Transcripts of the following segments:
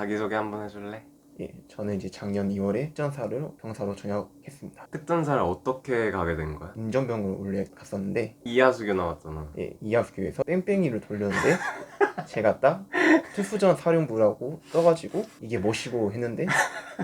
자기소개 한번 해줄래? 예, 저는 이제 작년 2월에 특전사를 병사로 전역했습니다. 특전사를 어떻게 가게 된 거야? 운전병으로 원래 갔었는데 이하수교 나왔잖아. 예, 이하수교에서 뺑뺑이를 돌렸는데 제가 딱 특수전 사령부라고 떠가지고 이게 뭐시고 했는데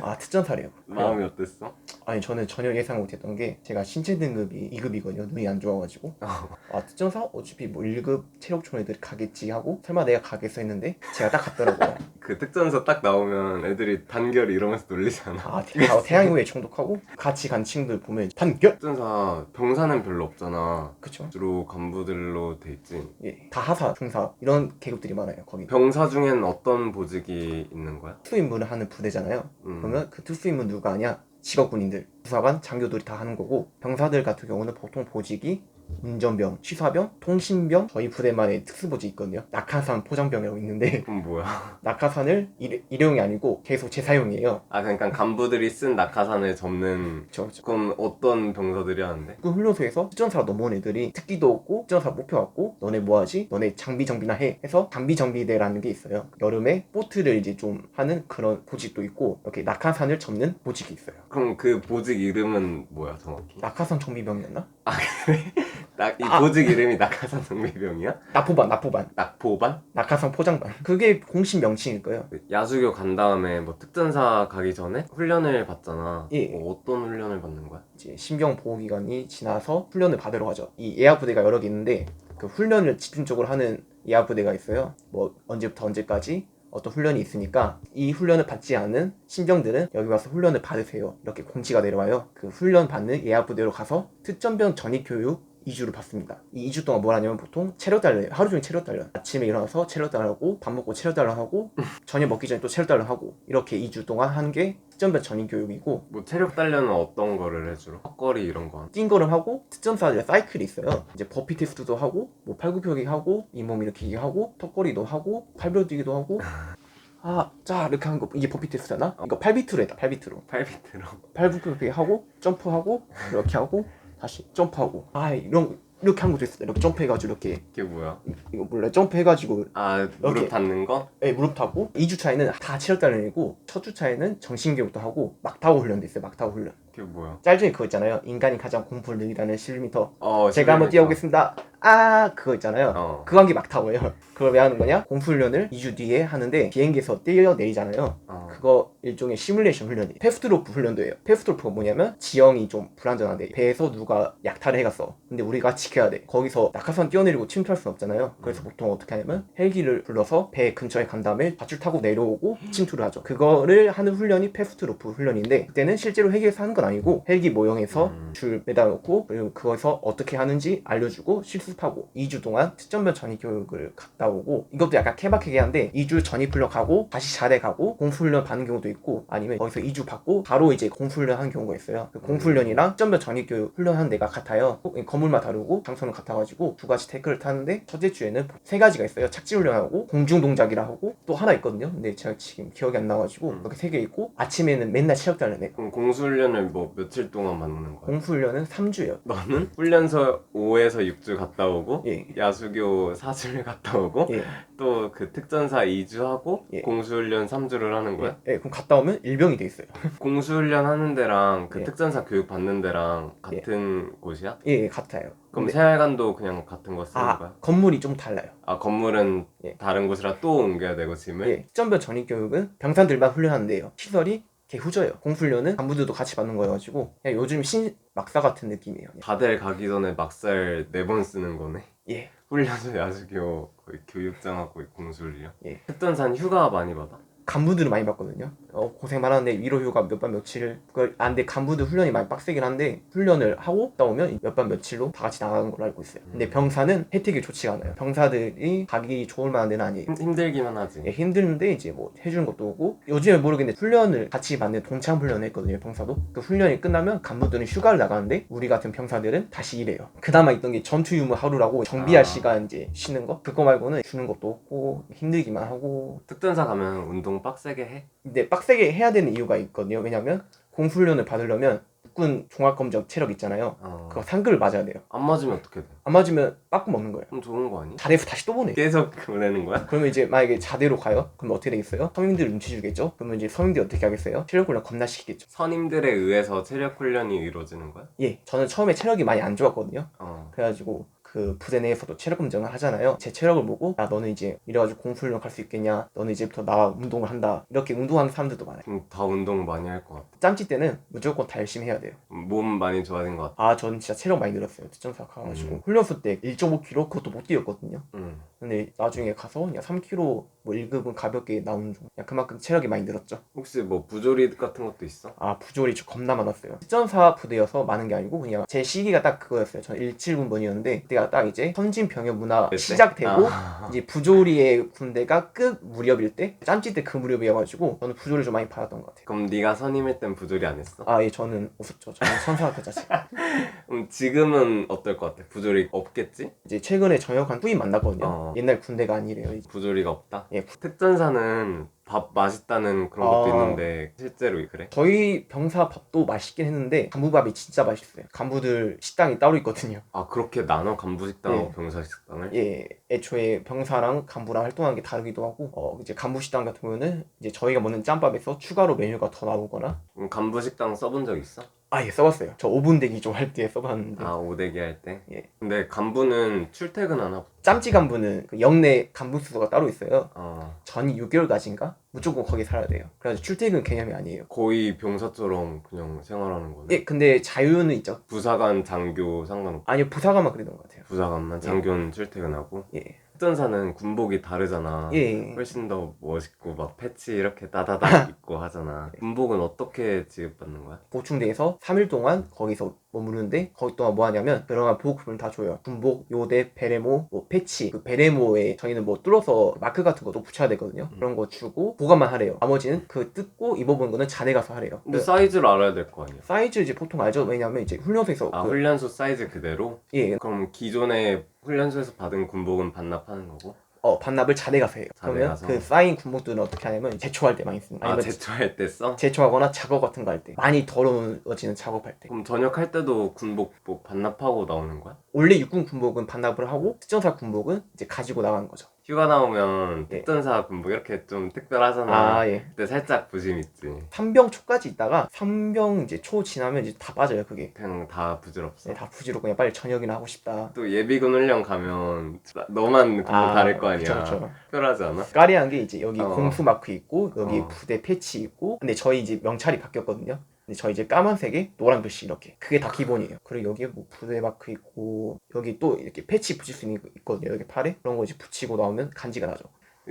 아 특전사래요. 마음이 어땠어? 아니 저는 전혀 예상 못했던 게 제가 신체 등급이 2급이거든요. 눈이 안 좋아가지고 아 특전사 어차피 뭐 1급 체력촌 애들이 가겠지 하고 설마 내가 가겠어 했는데 제가 딱 갔더라고요. 그 특전사 딱 나오면 애들이 단결 이러면서 놀리잖아. 아 태- 아, 태양 후에 총독하고 같이 간 친구들 보면 단결 특전사 병사는 별로 없잖아. 그쵸? 주로 간부들로 돼 있지. 예, 다 하사, 중사 이런 계급들이 많아요. 거기 병사 중엔 어떤 보직이 있는 거야? 특수 임무를 하는 부대잖아요. 음. 그러면 그 특수 임무 누가 하냐? 직업군인들, 부사관, 장교들이 다 하는 거고 병사들 같은 경우는 보통 보직이 운전병, 취사병, 통신병 저희 부대만의 특수보직 있거든요. 낙하산 포장병이라고 있는데 그럼 뭐야? 낙하산을 일, 일용이 아니고 계속 재사용이에요. 아 그러니까 간부들이 쓴 낙하산을 접는 저, 저. 그럼 어떤 병사들이 하는데? 그 훈련소에서 특전사 넘어온 애들이 특기도 없고 특전사 목표 갖고 너네 뭐하지? 너네 장비 정비나 해 해서 장비 정비대라는 게 있어요. 여름에 보트를 이제 좀 하는 그런 보직도 있고 이렇게 낙하산을 접는 보직이 있어요. 그럼 그 보직 이름은 뭐야 정확히? 낙하산 정비병이었나? 낙, 이 아. 보직 이름이 낙하산 정비병이야? 나포반, 나포반, 낙포반? 낙하산 포장반. 그게 공식 명칭일 거예요. 야수교 간 다음에 뭐 특전사 가기 전에 훈련을 받잖아. 예. 뭐 어떤 훈련을 받는 거야? 이제 신병 보호 기간이 지나서 훈련을 받으러 가죠. 이 예하 부대가 여러 개 있는데 그 훈련을 집중적으로 하는 예하 부대가 있어요. 뭐 언제부터 언제까지 어떤 훈련이 있으니까 이 훈련을 받지 않은 신병들은 여기 와서 훈련을 받으세요. 이렇게 공지가 내려와요. 그 훈련 받는 예하 부대로 가서 특전병 전입 교육 2주를 받습니다. 이 2주 동안 뭘 하냐면 보통 체력 단련, 하루 종일 체력 단련. 아침에 일어나서 체력 단련하고 밥 먹고 체력 단련하고 저녁 먹기 전에 또 체력 단련하고 이렇게 2주 동안 하는 게 특전병 전입 교육이고 뭐 체력 단련은 어떤 거를 해주러? 헛거리 이런 거. 띵거를 하고 특전사들 사이클이 있어요. 이제 버피 테스트도 하고 뭐 팔굽혀기 하고 잇몸 일으키기 하고 턱걸이도 하고 팔벼 뛰기도 하고 아, 자 이렇게 하는 거 이게 버피 테스트잖아. 이거 8비트로 했다. 8비트로. 8비트로. 팔굽혀기 하고 점프하고 이렇게 하고 다시 점프하고 아 이런 이렇게 한 것도 있어. 이렇게 점프해가지고 이렇게 이게 뭐야? 이거 몰라 점프해가지고 아 무릎 이렇게. 닿는 거? 예, 무릎 타고 2주 차에는 다 체력 단련이고 첫 주 차에는 정신교육도 하고 막 타고 훈련도 있어요. 막 타고 훈련. 이게 뭐야? 짤 중에 그거 있잖아요. 인간이 가장 공포를 느끼다는 11m 어 제가 한번 11m. 뛰어보겠습니다. 아 그거 있잖아요. 어. 그거 한게 막타고요. 그걸 왜 하는 거냐? 공수훈련을 2주 뒤에 하는데 비행기에서 뛰어내리잖아요. 어. 그거 일종의 시뮬레이션 훈련이 페스트로프 훈련도 해요. 페스트로프가 뭐냐면 지형이 좀 불안전한데 배에서 누가 약탈을 해갔어. 근데 우리가 지켜야 돼. 거기서 낙하산 뛰어내리고 침투할 순 없잖아요. 그래서 보통 어떻게 하냐면 헬기를 불러서 배 근처에 간 다음에 밧줄 타고 내려오고 침투를 하죠. 그거를 하는 훈련이 페스트로프 훈련인데 그때는 실제로 헬기에서 하는 건 아니고 헬기 모형에서 음. 줄 매달아놓고 그리고 그거에서 어떻게 하는지 알려주고 실습하고 2주 동안 특전면 전입 교육을 갔다 오고 이것도 약간 케바케게 한데 2주 전입 훈련 가고 다시 자대 가고 공수훈련 받는 경우도 있고 아니면 거기서 2주 받고 바로 이제 공수훈련 하는 경우가 있어요 그 공수훈련이랑 특전면 전입 교육 훈련하는 데가 같아요 꼭 건물만 다르고 장소는 같아가지고 두 가지 태클을 타는데 첫째 주에는 세 가지가 있어요 착지 훈련하고 공중 동작이라 하고 또 하나 있거든요 근데 제가 지금 기억이 안 나가지고 음. 이렇게 세 개 있고 아침에는 맨날 체력 단련해요 그럼 공수훈련을 뭐 며칠 동안 받는 거야? 공수훈련은 3주예요 너는 훈련소 5에서 6주 갔다 오고 예. 야수교 4주를 갔다 오고 예. 또 그 특전사 2주 하고 예. 공수훈련 3주를 하는 거야? 예, 그럼 갔다 오면 일병이 돼 있어요. 공수훈련 하는 데랑 그 예. 특전사 교육 받는 데랑 같은 곳이야? 예, 예, 같아요. 그럼 근데- 세알간도 그냥 같은 거 쓰는 아, 거야? 건물이 좀 달라요. 아 건물은 예. 다른 곳이라 또 옮겨야 되고 짐을? 예, 특전병 전입 교육은 병사들만 훈련하는데요. 시설이 개 후져요. 공훈련은 간부들도 같이 받는 거여가지고 그냥 요즘 신 막사 같은 느낌이에요. 다들 가기 전에 막살 네 번 쓰는 거네. 예, 훈련소 야수교 거의 교육장하고 공수훈련. 예. 특전사는 휴가 많이 받아? 간부들은 많이 받거든요. 어, 고생 많았는데 위로 휴가 몇 반 며칠을 그걸 안돼 간부들 훈련이 많이 빡세긴 한데 훈련을 하고 갔다 오면 몇 반 며칠로 다 같이 나가는 걸로 알고 있어요. 근데 음. 병사는 혜택이 좋지가 않아요. 병사들이 가기 좋을 만한 데는 아니에요. 힘, 힘들기만 하지. 예, 힘드는데 이제 뭐 해주는 것도 오고 요즘에 모르겠는데 훈련을 같이 받는 동참 훈련을 했거든요 병사도 그 훈련이 끝나면 간부들은 휴가를 나가는데 우리 같은 병사들은 다시 일해요 그나마 있던 게 전투 유무 하루라고 정비할 아. 시간 이제 쉬는 거 그거 말고는 주는 것도 없고 힘들기만 하고 특전사 가면 운동 빡세게 해? 근데 빡세게 해야 되는 이유가 있거든요 왜냐면 공훈련을 받으려면 육군 종합검정 체력 있잖아요. 어. 그거 상급을 맞아야 돼요. 안 맞으면 어떻게 돼? 안 맞으면 빠꾸 먹는 거예요. 그럼 좋은 거 아니? 자대에서 다시 또 보내. 계속 보내는 거야? 그러면 이제 만약에 자대로 가요? 그럼 어떻게 되겠어요? 서민들 눈치 주겠죠? 그러면 이제 서민들이 어떻게 하겠어요? 체력 훈련 겁나 시키겠죠. 선임들에 의해서 체력 훈련이 이루어지는 거야? 예, 저는 처음에 체력이 많이 안 좋았거든요. 어. 그래가지고 그 부대 내에서도 체력 검정을 하잖아요. 제 체력을 보고 야 너는 이제 이래가지고 공수훈련 갈 수 있겠냐? 너는 이제부터 나와 운동을 한다. 이렇게 운동하는 사람들도 많아요. 다 운동 많이 할 것 같아. 짬찌 때는 무조건 다 열심히 해야 돼요. 몸 많이 좋아진 것 같아. 아 저는 진짜 체력 많이 늘었어요. 특전사 가가지고 음. 훈련소 때 1.5kg 그것도 못 뛰었거든요. 응. 근데 나중에 가서 그냥 3kg 뭐 1급은 가볍게 나오는 중. 그냥 그만큼 체력이 많이 늘었죠. 혹시 뭐 부조리 같은 것도 있어? 아 부조리 저 겁나 많았어요. 특전사 부대여서 많은 게 아니고 그냥 제 시기가 딱 그거였어요. 저는 17군번이었는데 그때가 딱 이제 선진 병역 문화 그때? 시작되고 아. 이제 부조리의 군대가 끝 무렵일 때 짬찌 때 그 무렵이어가지고 저는 부조리 좀 많이 받았던 것 같아요. 그럼 네가 선임일 땐 부조리 안 했어? 아 예 저는 없었죠. 저는 선사학교 자식. 그럼 지금은 어떨 것 같아? 부조리 없겠지? 이제 최근에 전역한 후임 만났거든요. 어. 옛날 군대가 아니래요. 이제. 부조리가 없다? 예, 특전사는 밥 맛있다는 그런 것도 아. 있는데 실제로 그래? 저희 병사 밥도 맛있긴 했는데 간부밥이 진짜 맛있어요. 간부들 식당이 따로 있거든요. 아 그렇게 나눠 간부 식당하고 예. 병사 식당을? 예, 애초에 병사랑 간부랑 활동하는 게 다르기도 하고, 어, 이제 간부 식당 같은 경우는 이제 저희가 먹는 짬밥에서 추가로 메뉴가 더 나오거나, 그럼 간부 식당 써본 적 있어? 아, 예, 써봤어요. 저 5분 대기 좀 할 때 써봤는데, 아 오대기 할 때? 예. 근데 간부는 출퇴근 안 하고 짬찌 간부는 그 영내 간부 수소가 따로 있어요. 어, 전이 6개월까지인가? 무조건 거기 살아야 돼요. 그래서 출퇴근 개념이 아니에요. 거의 병사처럼 그냥 생활하는 거네 예, 근데 자유는 있죠. 부사관 장교 상관없고 아니요, 부사관만 그랬던 것 같아요. 부사관만 장교는 출퇴근하고 예. 특전사는 군복이 다르잖아 예. 훨씬 더 멋있고 막 패치 이렇게 따다닥 입고 하잖아 군복은 어떻게 지급받는 거야? 보충대에서 3일 동안 거기서 머무르는데 거기 동안 뭐 하냐면 그러한 보호품을 다 줘요. 군복, 요대, 베레모, 뭐 패치. 그 베레모에 저희는 뭐 뚫어서 마크 같은 것도 붙여야 되거든요. 음. 그런 거 주고 보관만 하래요. 나머지는 그 뜯고 입어본 거는 자대 가서 하래요. 근데 그 사이즈를 알아야 될 거 아니야 사이즈 이제 보통 알죠? 왜냐면 이제 훈련소에서 아 그, 훈련소 사이즈 그대로? 예, 그럼 기존에 훈련소에서 받은 군복은 반납하는 거고? 어 반납을 자대 가서 해요. 자대 그러면 가서. 그 쌓인 군복들은 어떻게 하냐면 제초할 때 많이 씁니다. 아 아니면 제초할 때 써? 제초하거나 작업 같은 거 할 때 많이 더러워지는 작업할 때 그럼 전역할 때도 군복 뭐 반납하고 나오는 거야? 원래 육군 군복은 반납을 하고 특전사 군복은 이제 가지고 나가는 거죠. 휴가 나오면 예. 특전사 군복 이렇게 좀 특별하잖아 아 예. 그때 살짝 부심 있지 3병 초까지 있다가 3병 이제 초 지나면 이제 다 빠져요 그게 그냥 다 부질없어 네, 다 부지로 그냥 빨리 저녁이나 하고 싶다 또 예비군 훈련 가면 나- 너만 군복 다를 거 아니야 그쵸, 그쵸. 특별하지 않아? 까리한 게 이제 여기 어. 공수 마크 있고 여기 어. 부대 패치 있고 근데 저희 이제 명찰이 바뀌었거든요 근데 저희 이제 까만색에 노란 글씨 이렇게. 그게 다 기본이에요. 그리고 여기에 뭐 부대 마크 있고 여기 또 이렇게 패치 붙일 수 있는 거 있거든요. 여기 팔에? 그런 거 이제 붙이고 나오면 간지가 나죠.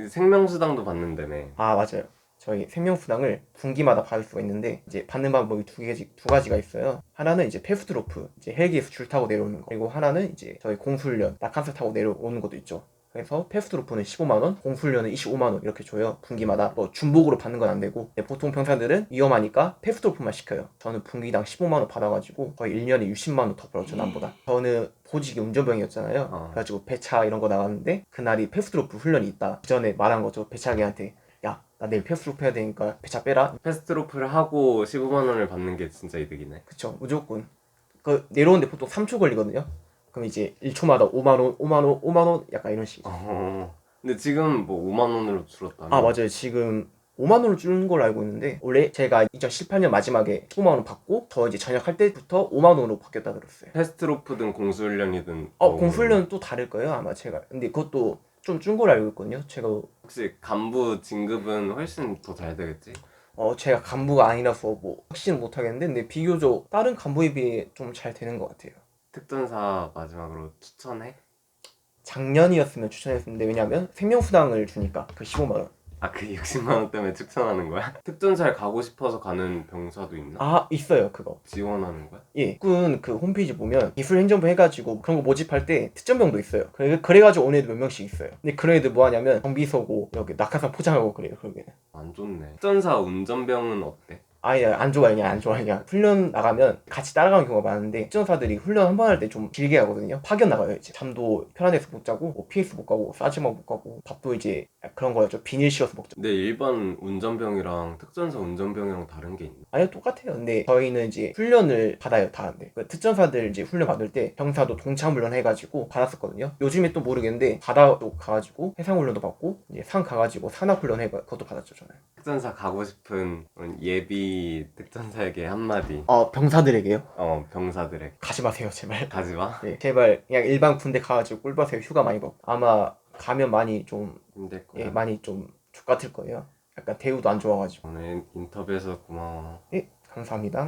생명수당도 받는다며 아 맞아요. 저희 생명수당을 분기마다 받을 수가 있는데 이제 받는 방법이 두 가지 두 가지가 있어요. 하나는 이제 페스트로프 이제 헬기에서 줄 타고 내려오는 거. 그리고 하나는 이제 저희 공수훈련 낙하산 타고 내려오는 것도 있죠. 그래서 페스트로프는 15만 원, 공수훈련은 25만 원 이렇게 줘요. 분기마다 뭐 중복으로 받는 건 안 되고 근데 보통 병사들은 위험하니까 페스트로프만 시켜요. 저는 분기당 15만 원 받아가지고 거의 1년에 60만 원 더 벌었죠 남보다. 저는 보직이 운전병이었잖아요. 어. 그래가지고 배차 이런 거 나갔는데 그날이 페스트로프 훈련이 있다. 그 전에 말한 거죠 배차기한테 야 나 내일 페스트로프 해야 되니까 배차 빼라. 패스트로프를 하고 15만 원을 받는 게 진짜 이득이네 그쵸 무조건 그 내려오는데 보통 3초 걸리거든요. 그럼 이제 1초마다 5만 원, 5만 원, 5만 원 약간 이런 식이죠. 어. 근데 지금 뭐 5만 원으로 줄었다며 아 맞아요 지금 5만 원을 주는 걸로 알고 있는데 원래 제가 2018년 마지막에 15만 원 받고 저 이제 전역할 때부터 5만 원으로 바뀌었다 들었어요. 패스트로프든 공수훈련이든 어 뭐 공수훈련은 또 다를 거예요 아마 제가 근데 그것도 좀 준 걸로 알고 있거든요. 제가 혹시 간부 진급은 훨씬 더 잘 되겠지? 어 제가 간부가 아니라서 뭐 확신은 못 하겠는데 근데 비교적 다른 간부에 비해 좀 잘 되는 것 같아요. 특전사 마지막으로 추천해? 작년이었으면 추천했는데 왜냐면 생명수당을 주니까 그 15만 원. 아 그 60만 원 때문에 추천하는 거야? 특전사에 가고 싶어서 가는 병사도 있나? 아 있어요 그거. 지원하는 거야? 예, 군 그 홈페이지 보면 기술행정부 해가지고 그런 거 모집할 때 특전병도 있어요. 그래 그래가지고 온 애들 몇 명씩 있어요. 근데 그런 애들 뭐 하냐면 정비 서고 여기 낙하산 포장하고 그래요. 그러게는. 안 좋네 특전사 운전병은 어때? 아예 안 그냥 안. 그냥 훈련 나가면 같이 따라가는 경우가 많은데 특전사들이 훈련 한 번 할 때 좀 길게 하거든요. 파견 나가요. 이제 잠도 편한 데서 못 자고 뭐 PS 못 가고 싸지마 못 가고 밥도 이제 그런 거였죠. 비닐 씌워서 먹죠. 근데 일반 운전병이랑 특전사 운전병이랑 다른 게 있나? 아니요 똑같아요. 근데 저희는 이제 훈련을 받아요 다 한데 그 특전사들 이제 훈련 받을 때 병사도 동참 훈련 해가지고 받았었거든요. 요즘에 또 모르겠는데 바다도 가가지고 해상 훈련도 받고 이제 산 가가지고 산악 훈련 해 그것도 받았죠 저는. 특전사 가고 싶은 그런 예비 특전사에게 한마디. 어 병사들에게요? 어 병사들에게 가지 마세요 제발. 가지 마. 네, 제발 그냥 일반 군대 가가지고 꿀밭에 휴가 많이 먹고 아마 가면 많이 좀 힘들 거야. 예, 많이 좀 족 같을 거예요. 약간 대우도 안 좋아가지고. 오늘 인터뷰에서 고마워. 예, 감사합니다.